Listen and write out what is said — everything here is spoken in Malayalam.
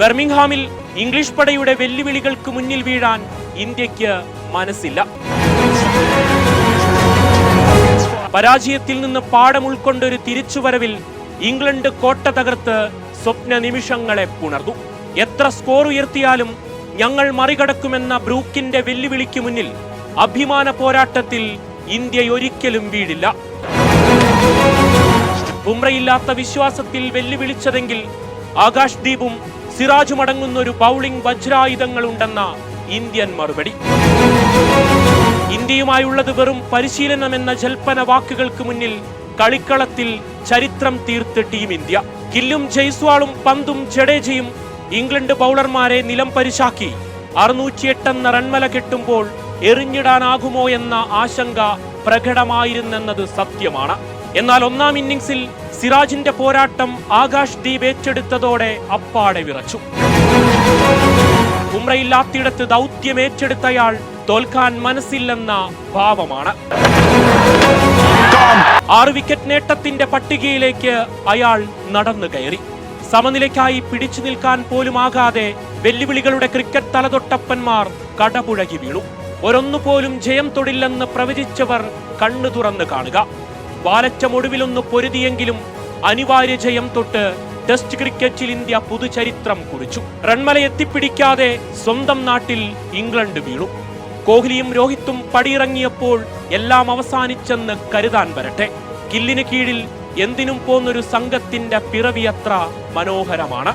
ബർമിംഗ്ഹാമിൽ ഇംഗ്ലീഷ് പടയുടെ വെല്ലുവിളികൾക്ക് മുന്നിൽ വീഴാൻ ഇന്ത്യയ്ക്ക് മനസ്സില്ല. പരാജയത്തിൽ നിന്ന് പാഠം ഉൾക്കൊണ്ടൊരു തിരിച്ചുവരവിൽ ഇംഗ്ലണ്ട് കോട്ട തകർത്ത് സ്വപ്ന നിമിഷങ്ങളെ പുണർന്നു. എത്ര സ്കോർ ഉയർത്തിയാലും ഞങ്ങൾ മറികടക്കുമെന്ന ബ്രൂക്കിന്റെ വെല്ലുവിളിക്ക് മുന്നിൽ അഭിമാന പോരാട്ടത്തിൽ ഇന്ത്യ ഒരിക്കലും വീഴില്ല. ബുംറയില്ലാത്ത വിശ്വാസത്തിൽ വെല്ലുവിളിച്ചതെങ്കിൽ ആകാശ് ദീപും സിറാജും മടങ്ങുന്ന ഒരു ബൗളിംഗ് വജ്രായുധങ്ങളുണ്ടെന്ന ഇന്ത്യൻ മറുപടി. ഇന്ത്യയുമായുള്ളത് വെറും പരിശീലനമെന്ന ജൽപ്പന വാക്കുകൾക്ക് മുന്നിൽ കളിക്കളത്തിൽ ചരിത്രം തീർത്ത് ടീം ഇന്ത്യ. കില്ലും ജയ്സ്വാളും പന്തും ജഡേജയും ഇംഗ്ലണ്ട് ബൗളർമാരെ നിലം പരിശാക്കി. അറുന്നൂറ്റിയെട്ടെന്ന റൺമല കെട്ടുമ്പോൾ എറിഞ്ഞിടാനാകുമോ എന്ന ആശങ്ക പ്രകടമായിരുന്നെന്നത് സത്യമാണ്. എന്നാൽ ഒന്നാം ഇന്നിംഗ്സിൽ സിറാജിന്റെ പോരാട്ടം ആകാശ് ദീപ് ഏറ്റെടുത്തതോടെ അപ്പാടെ വിറച്ചു. ഉമ്രയില്ലാത്തിടത്ത് ദൗത്യം ഏറ്റെടുത്തയാൾ തോൽക്കാൻ മനസ്സില്ലെന്ന ഭാവമാണ്. ആറ് വിക്കറ്റ് നേട്ടത്തിന്റെ പട്ടികയിലേക്ക് അയാൾ നടന്നു കയറി. സമനിലയ്ക്കായി പിടിച്ചു നിൽക്കാൻ പോലുമാകാതെ വെല്ലുവിളികളുടെ ക്രിക്കറ്റ് തലതൊട്ടപ്പന്മാർ കടപുഴകി വീണു. ഒരൊന്നുപോലും ജയം തൊടില്ലെന്ന് പ്രവചിച്ചവർ കണ്ണു തുറന്ന് കാണുക. വാലച്ചമൊടുവിലൊന്ന് പൊരുതിയെങ്കിലും അനിവാര്യ ജയം തൊട്ട് ടെസ്റ്റ് ക്രിക്കറ്റിൽ ഇന്ത്യ പുതുചരിത്രം കുറിച്ചു. റൺമല എത്തിപ്പിടിക്കാതെ സ്വന്തം നാട്ടിൽ ഇംഗ്ലണ്ട് വീണു. കോഹ്ലിയും രോഹിത്തും പടിയിറങ്ങിയപ്പോൾ എല്ലാം അവസാനിച്ചെന്ന് കരുതാൻ വരട്ടെ. കില്ലിന് കീഴിൽ എന്തിനും പോന്നൊരു സംഘത്തിന്റെ പിറവിയത്ര മനോഹരമാണ്.